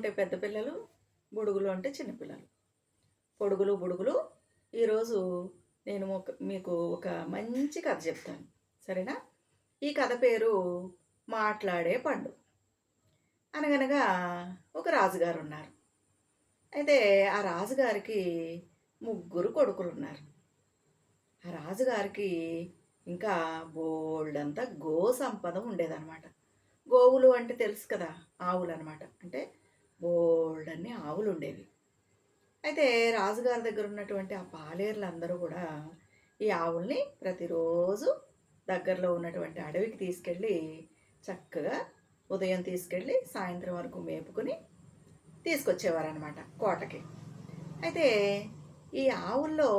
అంటే పెద్ద పిల్లలు బుడుగులు అంటే చిన్నపిల్లలు పొడుగులు బుడుగులు. ఈరోజు నేను ఒక మీకు ఒక మంచి కథ చెప్తాను. సరేనా? ఈ కథ పేరు మాట్లాడే పండు. అనగనగా ఒక రాజుగారు ఉన్నారు అయితే ఆ రాజుగారికి ముగ్గురు కొడుకులు ఉన్నారు ఆ రాజుగారికి ఇంకా బోల్డంతా గో సంపద ఉండేదన్నమాట. గోవులు అంటే తెలుసు కదా ఆవులు అనమాట అంటే బోల్డ్ అన్ని ఆవులు ఉండేవి అయితే రాజుగారి దగ్గర ఉన్నటువంటి ఆ పాలేర్లు అందరూ కూడా ఈ ఆవుల్ని ప్రతిరోజు దగ్గరలో ఉన్నటువంటి అడవికి తీసుకెళ్ళి చక్కగా ఉదయం తీసుకెళ్ళి సాయంత్రం వరకు మేపుకొని తీసుకొచ్చేవారనమాట కోటకి. అయితే ఈ ఆవుల్లో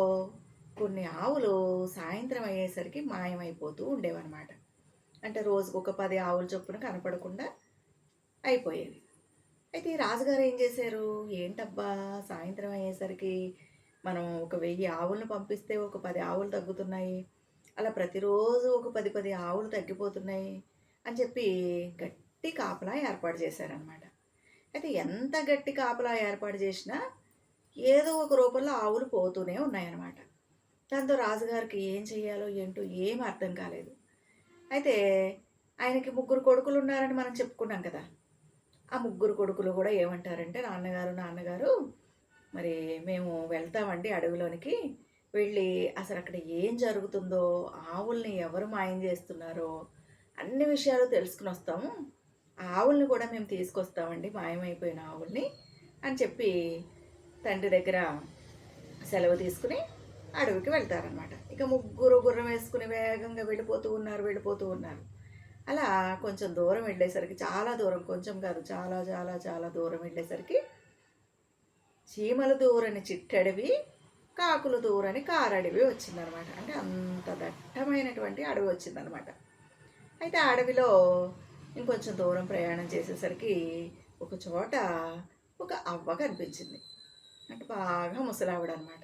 కొన్ని ఆవులు సాయంత్రం అయ్యేసరికి మాయమైపోతూ ఉండేవన్నమాట. అంటే రోజుకు ఒక పది ఆవుల చొప్పున కనపడకుండా అయిపోయేవి. అయితే రాజుగారు ఏం చేశారు? ఏంటబ్బా? సాయంత్రం అయ్యేసరికి మనం ఒక వెయ్యి ఆవులను పంపిస్తే ఒక పది ఆవులు తగ్గుతున్నాయి. అలా ప్రతిరోజు ఒక పది పది ఆవులు తగ్గిపోతున్నాయి అని చెప్పి గట్టి కాపలా ఏర్పాటు చేశారనమాట అయితే ఎంత గట్టి కాపలా ఏర్పాటు చేసినా ఏదో ఒక రూపంలో ఆవులు పోతూనే ఉన్నాయన్నమాట. దాంతో రాజుగారికి ఏం చేయాలో ఏంటో ఏం అర్థం కాలేదు. అయితే ఆయనకి ముగ్గురు కొడుకులు ఉన్నారని మనం చెప్పుకున్నాం కదా. ఆ ముగ్గురు కొడుకులు కూడా ఏమంటారంటే నాన్నగారు నాన్నగారు మరి మేము వెళ్తామండి అడవిలోనికి. వెళ్ళి అసలు అక్కడ ఏం జరుగుతుందో ఆవుల్ని ఎవరు మాయం చేస్తున్నారో అన్ని విషయాలు తెలుసుకుని వస్తాము. ఆ ఆవుల్ని కూడా మేము తీసుకొస్తామండి మాయమైపోయిన ఆవుల్ని అని చెప్పి తండ్రి దగ్గర సెలవు తీసుకుని అడవికి వెళ్తారనమాట ఇక ముగ్గురు గుర్రం వేసుకుని వేగంగా వెళ్ళిపోతూ ఉన్నారు వెళ్ళిపోతూ ఉన్నారు. అలా కొంచెం దూరం వెళ్ళేసరికి చాలా దూరం కొంచెం కాదు చాలా చాలా చాలా దూరం వెళ్ళేసరికి చీమల దూరని చిట్టడివి కాకులు దూరని కారడవి వచ్చిందనమాట. అంటే అంత దట్టమైనటువంటి అడవి వచ్చిందనమాట. అయితే ఆ అడవిలో ఇంకొంచెం దూరం ప్రయాణం చేసేసరికి ఒక చోట ఒక అవ్వ కనిపించింది. అంటే బాగా ముసలావిడ అనమాట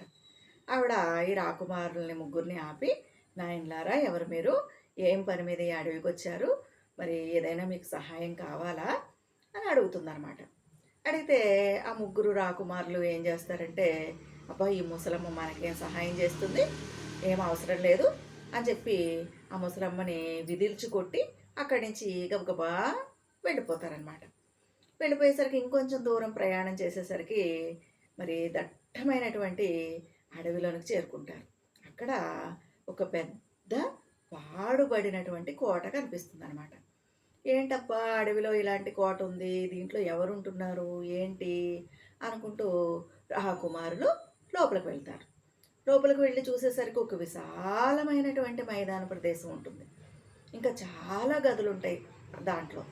ఆవిడ ఈ రాకుమారుల్ని ముగ్గురిని ఆపి నాయనలారా ఎవరు మీరు? ఏం పని మీద ఈ అడవికి వచ్చారు? మరి ఏదైనా మీకు సహాయం కావాలా? అని అడుగుతుందన్నమాట. అడిగితే ఆ ముగ్గురు రాకుమారులు ఏం చేస్తారంటే అబ్బా ఈ ముసలమ్మ మనకేం సహాయం చేస్తుంది? ఏం అవసరం లేదు. అని చెప్పి ఆ ముసలమ్మని విదిల్చి కొట్టి అక్కడి నుంచి గబగబా వెళ్ళిపోతారనమాట వెళ్ళిపోయేసరికి ఇంకొంచెం దూరం ప్రయాణం చేసేసరికి మరి దట్టమైనటువంటి అడవిలోనికి చేరుకుంటారు. అక్కడ ఒక పెద్ద పాడుబడినటువంటి కోట కనిపిస్తుంది అనమాట ఏంటబ్బా అడవిలో ఇలాంటి కోట ఉంది దీంట్లో ఎవరు ఉంటున్నారు ఏంటి అనుకుంటూ రాకుమారులు లోపలికి వెళ్తారు. లోపలికి వెళ్ళి చూసేసరికి ఒక విశాలమైనటువంటి మైదాన ప్రదేశం ఉంటుంది. ఇంకా చాలా గదులు ఉంటాయి దాంట్లో.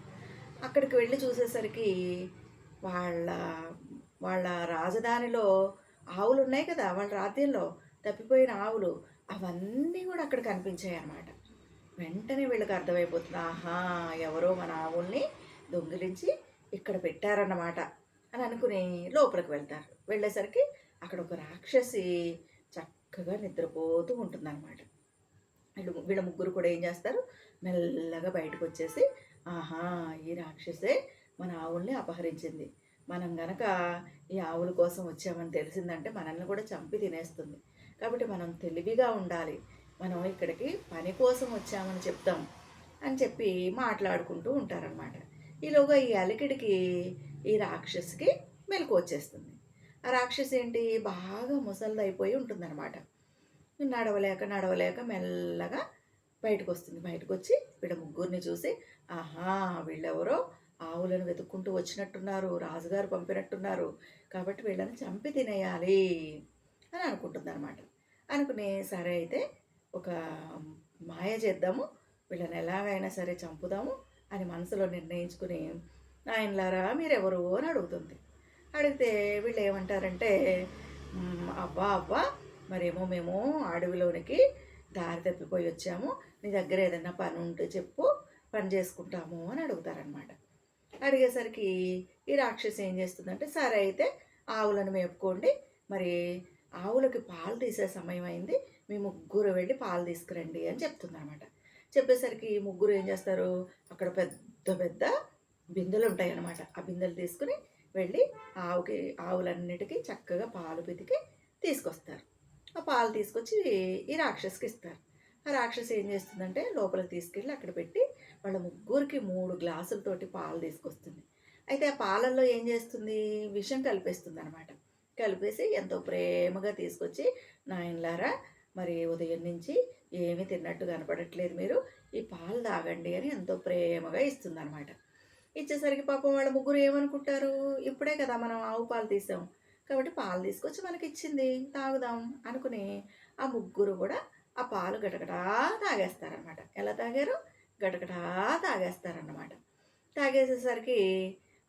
అక్కడికి వెళ్ళి చూసేసరికి వాళ్ళ వాళ్ళ రాజధానిలో ఆవులు ఉన్నాయి కదా వాళ్ళ రాజ్యంలో తప్పిపోయిన ఆవులు అవన్నీ కూడా అక్కడ కనిపించాయి అన్నమాట. వెంటనే వీళ్ళకి అర్థమైపోతుంది ఆహా ఎవరో మన ఆవుల్ని దొంగిలించి ఇక్కడ పెట్టారన్నమాట అని అనుకుని లోపలికి వెళ్తారు. వెళ్ళేసరికి అక్కడ ఒక రాక్షసి చక్కగా నిద్రపోతూ ఉంటుందన్నమాట. వీళ్ళు వీళ్ళ ముగ్గురు కూడా ఏం చేస్తారు మెల్లగా బయటకు వచ్చేసి ఆహా ఈ రాక్షసే మన ఆవుల్ని అపహరించింది. మనం గనక ఈ ఆవుల కోసం వచ్చామని తెలిసిందంటే మనల్ని కూడా చంపి తినేస్తుంది. కాబట్టి మనం తెలివిగా ఉండాలి. మనం ఇక్కడికి పని కోసం వచ్చామని చెప్తాం అని చెప్పి మాట్లాడుకుంటూ ఉంటారనమాట ఈలోగా ఈ అలికిడికి ఈ రాక్షసికి మెలకు వచ్చేస్తుంది. ఆ రాక్షసి ఏంటి? బాగా ముసలిదైపోయి ఉంటుందన్నమాట. నడవలేక నడవలేక మెల్లగా బయటకు వస్తుంది బయటకు వచ్చి వీళ్ళ ముగ్గురిని చూసి ఆహా వీళ్ళెవరో? ఆవులను వెతుక్కుంటూ వచ్చినట్టున్నారు రాజుగారు పంపినట్టున్నారు. కాబట్టి వీళ్ళని చంపి తినేయాలి. అని అనుకుంటుంది అనమాట అనుకుని సరే అయితే ఒక మాయ చేద్దాము వీళ్ళని ఎలాగైనా సరే చంపుదాము అని మనసులో నిర్ణయించుకుని ఆయనలారా మీరెవరు అని అడుగుతుంది. అడిగితే వీళ్ళు ఏమంటారంటే అబ్బా అబ్బా మరేమో మేము అడవిలోనికి దారి తప్పిపోయి వచ్చాము. నీ దగ్గర ఏదైనా పని ఉంటే చెప్పు పని చేసుకుంటాము అని అడుగుతారనమాట అడిగేసరికి ఈ రాక్షసి ఏం చేస్తుందంటే సరే అయితే ఆవులను మేపుకోండి. మరి ఆవులకి పాలు తీసే సమయం అయింది మీ ముగ్గురు వెళ్ళి పాలు తీసుకురండి అని చెప్తుందనమాట చెప్పేసరికి ఈ ముగ్గురు ఏం చేస్తారు? అక్కడ పెద్ద పెద్ద బిందెలు ఉంటాయి అన్నమాట ఆ బిందెలు తీసుకుని వెళ్ళి ఆవుకి ఆవులన్నిటికీ చక్కగా పాలు పితికి తీసుకొస్తారు. ఆ పాలు తీసుకొచ్చి ఈ రాక్షసికి ఇస్తారు. ఆ రాక్షసి ఏం చేస్తుందంటే లోపలికి తీసుకెళ్ళి అక్కడ పెట్టి వాళ్ళ ముగ్గురికి మూడు గ్లాసులతోటి పాలు తీసుకొస్తుంది. అయితే ఆ పాలల్లో ఏం చేస్తుంది? విషం కలిపేస్తుంది అనమాట కలిపేసి ఎంతో ప్రేమగా తీసుకొచ్చి నాయనలారా మరి ఉదయం నుంచి ఏమీ తిన్నట్టు కనపడట్లేదు మీరు. ఈ పాలు తాగండి అని ఎంతో ప్రేమగా ఇస్తుందన్నమాట. ఇచ్చేసరికి పాపం వాళ్ళ ముగ్గురు ఏమనుకుంటారు? ఇప్పుడే కదా మనం ఆవు పాలు తీసాం. కాబట్టి పాలు తీసుకొచ్చి మనకి ఇచ్చింది తాగుదాం అనుకుని ఆ ముగ్గురు కూడా ఆ పాలు గటగటా తాగేస్తారనమాట ఎలా తాగారు? గటగటా తాగేస్తారన్నమాట. తాగేసేసరికి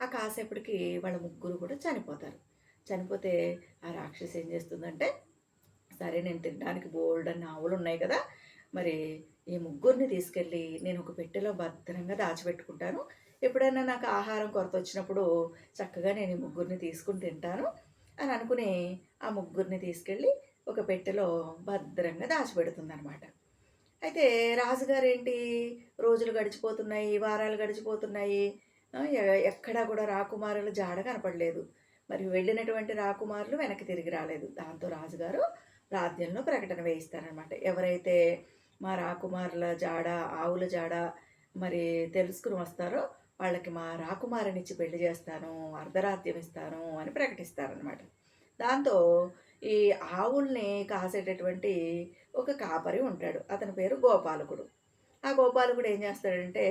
ఆ కాసేపటికి వాళ్ళ ముగ్గురు కూడా చనిపోతారు. చనిపోతే ఆ రాక్షసి ఏం చేస్తుందంటే సరే నేను తినడానికి బోల్డ్ అన్న ఆవులు ఉన్నాయి కదా మరి ఈ ముగ్గురిని తీసుకెళ్ళి నేను ఒక పెట్టెలో భద్రంగా దాచిపెట్టుకుంటాను. ఎప్పుడైనా నాకు ఆహారం కొరత వచ్చినప్పుడు చక్కగా నేను ఈ ముగ్గురిని తీసుకుని తింటాను అని అనుకుని ఆ ముగ్గురిని తీసుకెళ్ళి ఒక పెట్టెలో భద్రంగా దాచిపెడుతుందనమాట అయితే రాజుగారు ఏంటి రోజులు గడిచిపోతున్నాయి వారాలు గడిచిపోతున్నాయి. ఎక్కడా కూడా రాకుమారుల జాడ కనపడలేదు. మరి వెళ్ళినటువంటి రాకుమారులు వెనక్కి తిరిగి రాలేదు. దాంతో రాజుగారు రాజ్యంలో ప్రకటన వేయిస్తారనమాట ఎవరైతే మా రాకుమారుల జాడ ఆవుల జాడ మరి తెలుసుకుని వస్తారో వాళ్ళకి మా రాకుమారునిచ్చి పెళ్ళి చేస్తాను అర్ధరాత్యం ఇస్తాను అని ప్రకటిస్తారనమాట దాంతో ఈ ఆవుల్ని కాసేటటువంటి ఒక కాపరి ఉంటాడు. అతని పేరు గోపాలకుడు. ఆ గోపాలకుడు ఏం చేస్తాడంటే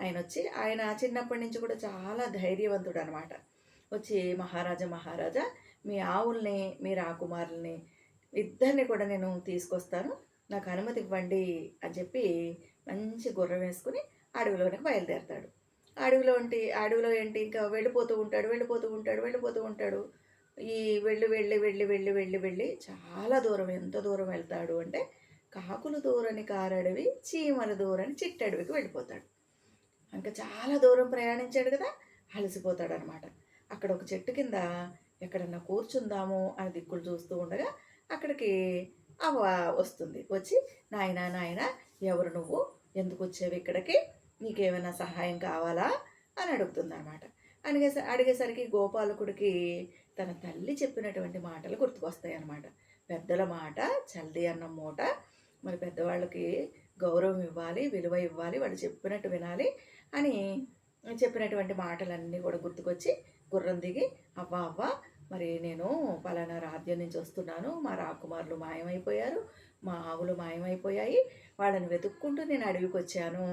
ఆయన వచ్చి ఆయన చిన్నప్పటి నుంచి కూడా చాలా ధైర్యవంతుడు అనమాట వచ్చి మహారాజా మహారాజా మీ ఆవుల్ని మీ రాకుమారుల్ని ఇద్దరిని కూడా నేను తీసుకొస్తాను. నాకు అనుమతి ఇవ్వండి అని చెప్పి మంచి గుర్రం వేసుకుని అడవిలోనికి బయలుదేరతాడు. అడవిలో ఏంటి? అడవిలో ఏంటి? ఇంకా వెళ్ళిపోతూ ఉంటాడు వెళ్ళిపోతూ ఉంటాడు వెళ్ళిపోతూ ఉంటాడు. ఈ వెళ్ళి వెళ్ళి వెళ్ళి వెళ్ళి వెళ్ళి వెళ్ళి చాలా దూరం ఎంత దూరం వెళ్తాడు అంటే కాకులు దూరని కారడవి చీమల దూరని చిట్టడవికి వెళ్ళిపోతాడు. ఇంకా చాలా దూరం ప్రయాణించాడు కదా అలసిపోతాడు అనమాట అక్కడ ఒక చెట్టు కింద ఎక్కడన్నా కూర్చుందాము అని దిక్కులు చూస్తూ ఉండగా అక్కడికి అవ్వ వస్తుంది. వచ్చి నాయన నాయన ఎవరు నువ్వు? ఎందుకు వచ్చావు ఇక్కడికి? నీకేమైనా సహాయం కావాలా? అని అడుగుతుంది అనమాట అడిగే అడిగేసరికి గోపాలకుడికి తన తల్లి చెప్పినటువంటి మాటలు గుర్తుకొస్తాయి అన్నమాట. పెద్దల మాట చల్ది అన్న మూట మరి పెద్దవాళ్ళకి గౌరవం ఇవ్వాలి విలువ ఇవ్వాలి వాళ్ళు చెప్పినట్టు వినాలి అని చెప్పినటువంటి మాటలన్నీ కూడా గుర్తుకొచ్చి గుర్రం దిగి అవ్వ అవ్వ మరి నేను పలానా రాజ్యం నుంచి వస్తున్నాను. మా రాకుమారులు మాయమైపోయారు మా ఆవులు మాయమైపోయాయి వాళ్ళని వెతుక్కుంటూ నేను అడవికి వచ్చాను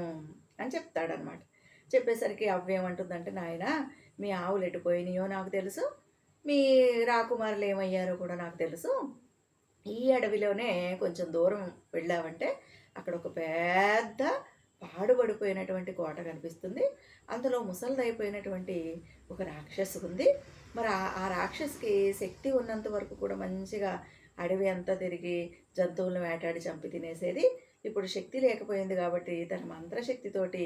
అని చెప్తాడనమాట చెప్పేసరికి అవ్వేమంటుందంటే నాయన మీ ఆవులు ఎటుపోయినాయో నాకు తెలుసు మీ రాకుమారులు ఏమయ్యారో కూడా నాకు తెలుసు. ఈ అడవిలోనే కొంచెం దూరం వెళ్ళావంటే అక్కడ ఒక పెద్ద పాడుబడిపోయినటువంటి కోట కనిపిస్తుంది. అందులో ముసలిదైపోయినటువంటి ఒక రాక్షసు ఉంది. మరి ఆ ఆ రాక్షసికి శక్తి ఉన్నంత వరకు కూడా మంచిగా అడవి అంతా తిరిగి జంతువులను వేటాడి చంపి తినేసేది. ఇప్పుడు శక్తి లేకపోయింది కాబట్టి తన మంత్రశక్తితోటి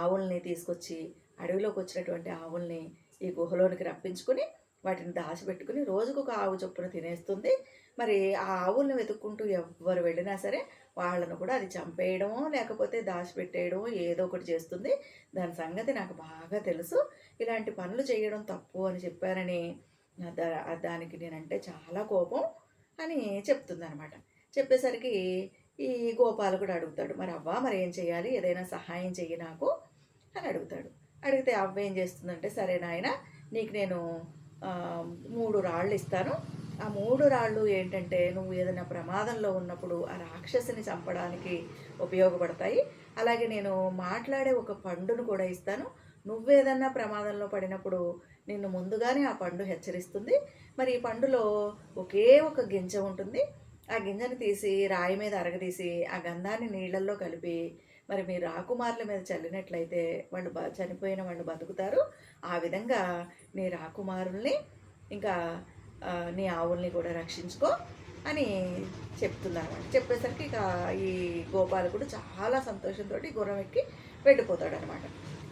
ఆవుల్ని తీసుకొచ్చి అడవిలోకి వచ్చినటువంటి ఆవుల్ని ఈ గుహలోనికి రప్పించుకుని వాటిని దాచిపెట్టుకుని రోజుకు ఒక ఆవు చొప్పున తినేస్తుంది. మరి ఆ ఆవులను వెతుక్కుంటూ ఎవ్వరు వెళ్ళినా సరే వాళ్ళను కూడా అది చంపేయడమో లేకపోతే దాచిపెట్టేయడమో ఏదో ఒకటి చేస్తుంది. దాని సంగతి నాకు బాగా తెలుసు. ఇలాంటి పనులు చేయడం తప్పు అని చెప్పారని నా దా- దానికి నేనంటే చాలా కోపం అని చెప్తుంది అనమాట చెప్పేసరికి ఈ గోపాలకుడు అడుగుతాడు మరి అవ్వ మరి ఏం చేయాలి? ఏదైనా సహాయం చెయ్యి నాకు అని అడుగుతాడు. అడిగితే అవ్వ ఏం చేస్తుందంటే సరే నాయన నీకు నేను మూడు రాళ్ళు ఇస్తాను. ఆ మూడు రాళ్ళు ఏంటంటే నువ్వు ఏదైనా ప్రమాదంలో ఉన్నప్పుడు ఆ రాక్షసిని చంపడానికి ఉపయోగపడతాయి. అలాగే నేను మాట్లాడే ఒక పండును కూడా ఇస్తాను. నువ్వేదన్నా ప్రమాదంలో పడినప్పుడు నిన్ను ముందుగానే ఆ పండు హెచ్చరిస్తుంది. మరి ఈ పండులో ఒకే ఒక గింజ ఉంటుంది. ఆ గింజను తీసి రాయి మీద అరగదీసి ఆ గంధాన్ని నీళ్ళల్లో కలిపి మరి మీ రాకుమారుల మీద చల్లినట్లయితే వాళ్ళు బ చనిపోయిన వాళ్ళు బతుకుతారు. ఆ విధంగా నీ రాకుమారుల్ని ఇంకా నీ ఆవుల్ని కూడా రక్షించుకో అని చెప్తుందన్నమాట చెప్పేసరికి ఇక ఈ గోపాలకుడు చాలా సంతోషంతో గుర్రం ఎక్కి వెళ్ళిపోతాడు అనమాట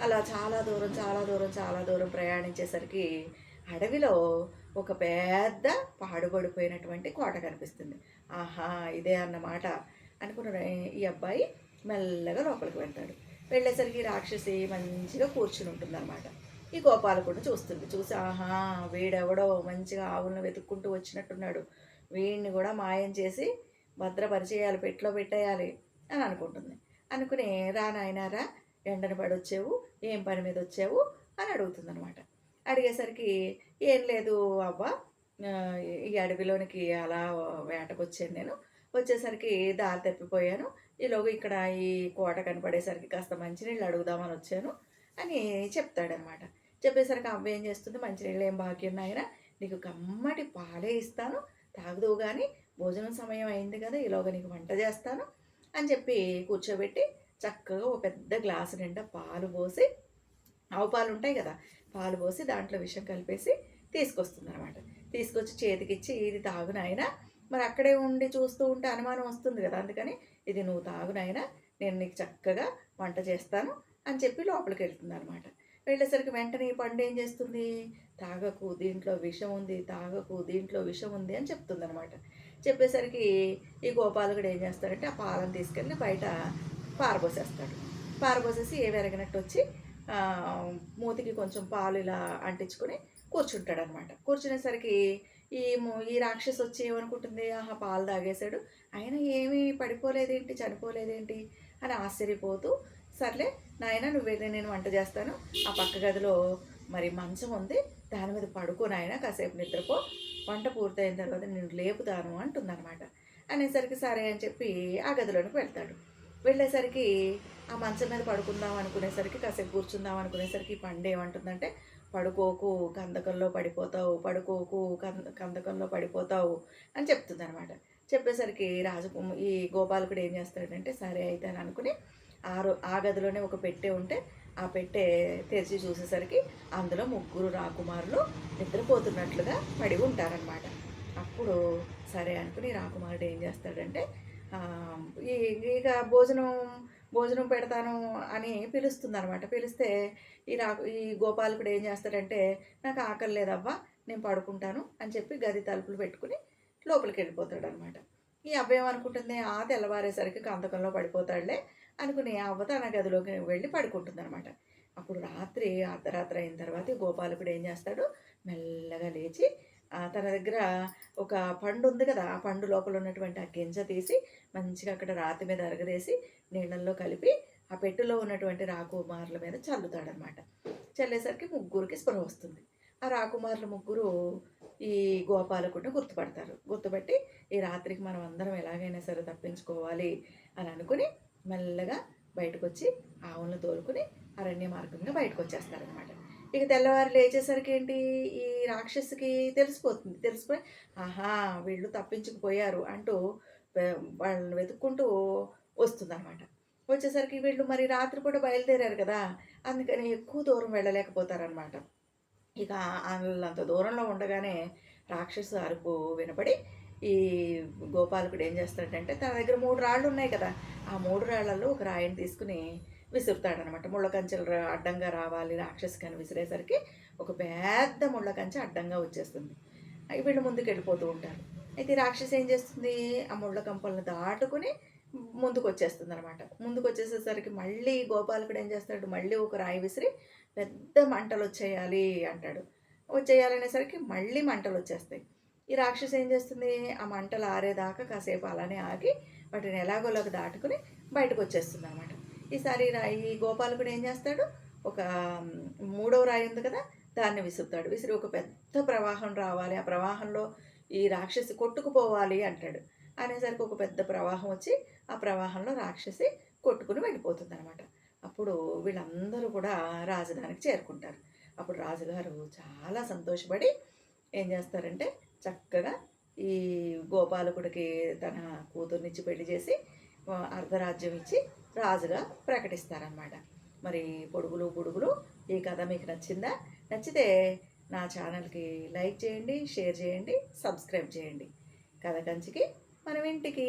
అలా చాలా దూరం చాలా దూరం చాలా దూరం ప్రయాణించేసరికి అడవిలో ఒక పెద్ద పాడుపడిపోయినటువంటి కోట కనిపిస్తుంది. ఆహా ఇదే అన్నమాట అనుకున్న ఈ అబ్బాయి మెల్లగా లోపలికి వెళ్తాడు. వెళ్ళేసరికి రాక్షసి మంచిగా కూర్చుని ఉంటుందన్నమాట. ఈ గోపాలకుడు చూస్తుంది. చూసి ఆహా వీడెవడో మంచిగా ఆవులను వెతుక్కుంటూ వచ్చినట్టున్నాడు. వీడిని కూడా మాయం చేసి భద్రపరిచేయాలి పెట్లో పెట్టేయాలి అని అనుకుంటుంది. అనుకుని రా నాయనారా ఎండను పడి వచ్చావు ఏం పని మీద వచ్చావు? అని అడుగుతుంది అనమాట అడిగేసరికి ఏం లేదు అవ్వ. ఈ అడవిలోనికి అలా వేటకొచ్చాను నేను. వచ్చేసరికి దారి తప్పిపోయాను. ఈలోగా ఇక్కడ ఈ కోట కనపడేసరికి కాస్త మంచినీళ్ళు అడుగుదామని వచ్చాను. అని చెప్తాడనమాట. చెప్పేసరికి అవ్వ ఏం చేస్తుంది? మంచినీళ్ళు ఏం బాకీ ఉన్నాయినా నీకు కమ్మటి పాలే ఇస్తాను. తాగుదువు కానీ భోజనం సమయం అయింది కదా ఈలోగా నీకు వంట చేస్తాను అని చెప్పి కూర్చోబెట్టి చక్కగా ఒక పెద్ద గ్లాసు నిండా పాలు పోసి ఆవు పాలు ఉంటాయి కదా పాలు పోసి దాంట్లో విషం కలిపేసి తీసుకొస్తుంది అనమాట తీసుకొచ్చి చేతికిచ్చి ఇది తాగునాయన మరి అక్కడే ఉండి చూస్తూ ఉంటే అనుమానం వస్తుంది కదా అందుకని ఇది నువ్వు తాగునాయన నేను నీకు చక్కగా వంట చేస్తాను. అని చెప్పి లోపలికి వెళ్తుంది అనమాట వెళ్ళేసరికి వెంటనే ఈ పండు ఏం చేస్తుంది? తాగకు దీంట్లో విషం ఉంది తాగకు దీంట్లో విషం ఉంది అని చెప్తుంది అనమాట చెప్పేసరికి ఈ గోపాలకుడు ఏం చేస్తాడంటే ఆ పాలను తీసుకెళ్ళి బయట పారబోసేస్తాడు. పారబోసేసి ఏ వెరగినట్టు వచ్చి మూతికి కొంచెం పాలు ఇలా అంటించుకొని కూర్చుంటాడు అనమాట కూర్చునేసరికి ఈ ఈ రాక్షసి వచ్చి ఏమనుకుంటుంది? ఆహా పాలు తాగేశాడు. ఆయన ఏమీ పడిపోలేదేంటి? చనిపోలేదేంటి? అని ఆశ్చర్యపోతూ సర్లే నాయన నువ్వు వెళ్ళి నేను వంట చేస్తాను. ఆ పక్క గదిలో మరి మంచం ఉంది. దాని మీద పడుకో నాయన కాసేపు నిద్రపో. వంట పూర్తయిన తర్వాత నేను లేపుతాను అంటుందన్నమాట. అనేసరికి సరే అని చెప్పి ఆ గదిలోనికి వెళ్తాడు. వెళ్ళేసరికి ఆ మంచం మీద పడుకుందాం అనుకునేసరికి కాసేపు కూర్చుందాం అనుకునేసరికి పండు ఏమంటుందంటే పడుకోకు కందకంలో పడిపోతావు పడుకోకు కంద కందకంలో పడిపోతావు అని చెప్తుంది అనమాట చెప్పేసరికి రాజకుమ ఈ గోపాలకుడు ఏం చేస్తాడంటే సరే అయితే అని అనుకుని ఆ ఆ గదిలోనే ఒక పెట్టె ఉంటే ఆ పెట్టె తెరిచి చూసేసరికి అందులో ముగ్గురు రాకుమారులు నిద్రపోతున్నట్లుగా పడి ఉంటారనమాట అప్పుడు సరే అనుకుని రాకుమారుడు ఏం చేస్తాడంటే ఈ ఇక భోజనం భోజనం పెడతాను అని పిలుస్తుంది అనమాట పిలిస్తే ఈ రా ఈ గోపాలకుడు ఏం చేస్తాడంటే నాకు ఆకలి లేదవ్వా నేను పడుకుంటాను అని చెప్పి గది తలుపులు పెట్టుకుని లోపలికి వెళ్ళిపోతాడు అనమాట ఈ అబ్బాయి ఏమనుకుంటుంది ఆ తెల్లవారేసరికి కందకంలో పడిపోతాడులే అనుకుని ఆ అవ్వ తన గదిలోకి వెళ్ళి పడుకుంటుంది అనమాట అప్పుడు రాత్రి అర్ధరాత్రి అయిన తర్వాత గోపాలకుడు ఏం చేస్తాడు? మెల్లగా లేచి తన దగ్గర ఒక పండు ఉంది కదా ఆ పండు లోపల ఉన్నటువంటి ఆ గింజ తీసి మంచిగా అక్కడ రాతి మీద అరగదేసి నీళ్ళల్లో కలిపి ఆ పెట్టులో ఉన్నటువంటి రాకుమారుల మీద చల్లుతాడనమాట చల్లేసరికి ముగ్గురికి స్పృహ వస్తుంది. ఆ రాకుమారుల ముగ్గురు ఈ గోపాలకుడిని గుర్తుపడతారు. గుర్తుపట్టి ఈ రాత్రికి మనం అందరం ఎలాగైనా సరే తప్పించుకోవాలి అని అనుకుని మెల్లగా బయటకు వచ్చి ఆవులను తోలుకుని అరణ్య మార్గంగా బయటకు వచ్చేస్తారనమాట ఇక తెల్లవారు లేచేసరికి ఏంటి ఈ రాక్షసుకి తెలిసిపోతుంది. తెలిసిపోయి ఆహా వీళ్ళు తప్పించుకుపోయారు అంటూ వాళ్ళని వెతుక్కుంటూ వస్తుందన్నమాట. వచ్చేసరికి వీళ్ళు మరి రాత్రి కూడా బయలుదేరారు కదా అందుకని ఎక్కువ దూరం వెళ్ళలేకపోతారనమాట ఇక అంత దూరంలో ఉండగానే రాక్షసు అరుపు వినపడి ఈ గోపాలకుడు ఏం చేస్తాడంటే తన దగ్గర మూడు రాళ్ళు ఉన్నాయి కదా ఆ మూడు రాళ్ళలో ఒక రాయిని తీసుకుని విసురుతాడనమాట. ముళ్ళ కంచెలు రా- అడ్డంగా రావాలి రాక్షసి కానీ విసిరేసరికి ఒక పెద్ద ముళ్ళ కంచె అడ్డంగా వచ్చేస్తుంది. అవి వీళ్ళు ముందుకు వెళ్ళిపోతూ ఉంటారు. అయితే రాక్షసి ఏం చేస్తుంది? ఆ ముళ్ళ కంపలను దాటుకుని ముందుకు వచ్చేస్తుంది అనమాట ముందుకు వచ్చేసేసరికి మళ్ళీ గోపాలకుడు ఏం చేస్తాడు? మళ్ళీ ఒక రాయి విసిరి పెద్ద మంటలు వచ్చేయాలి అంటాడు. వచ్చేయాలనేసరికి మళ్ళీ మంటలు వచ్చేస్తాయి ఈ రాక్షసి ఏం చేస్తుంది? ఆ మంటలు ఆరేదాకా కాసేపు అలానే ఆగి వాటిని ఎలాగోలాగా దాటుకుని బయటకు వచ్చేస్తుంది అనమాట ఈసారి ఈ గోపాలకుడు ఏం చేస్తాడు? ఒక మూడవ రాయి ఉంది కదా దాన్ని విసురుతాడు. విసిరి ఒక పెద్ద ప్రవాహం రావాలి. ఆ ప్రవాహంలో ఈ రాక్షసి కొట్టుకుపోవాలి అంటాడు. అనేసరికి ఒక పెద్ద ప్రవాహం వచ్చి ఆ ప్రవాహంలో రాక్షసి కొట్టుకుని వెళ్ళిపోతుంది అనమాట అప్పుడు వీళ్ళందరూ కూడా రాజధానికి చేరుకుంటారు. అప్పుడు రాజుగారు చాలా సంతోషపడి ఏం చేస్తారంటే చక్కగా ఈ గోపాలకుడికి తన కూతుర్నిచ్చి పెళ్ళి చేసి అర్ధరాజ్యం ఇచ్చి రాజుగా ప్రకటిస్తారనమాట మరి పొడుగులు పొడుగులు ఈ కథ మీకు నచ్చిందా? నచ్చితే నా ఛానల్కి లైక్ చేయండి షేర్ చేయండి సబ్స్క్రైబ్ చేయండి. కథ కంచికి మనం ఇంటికి.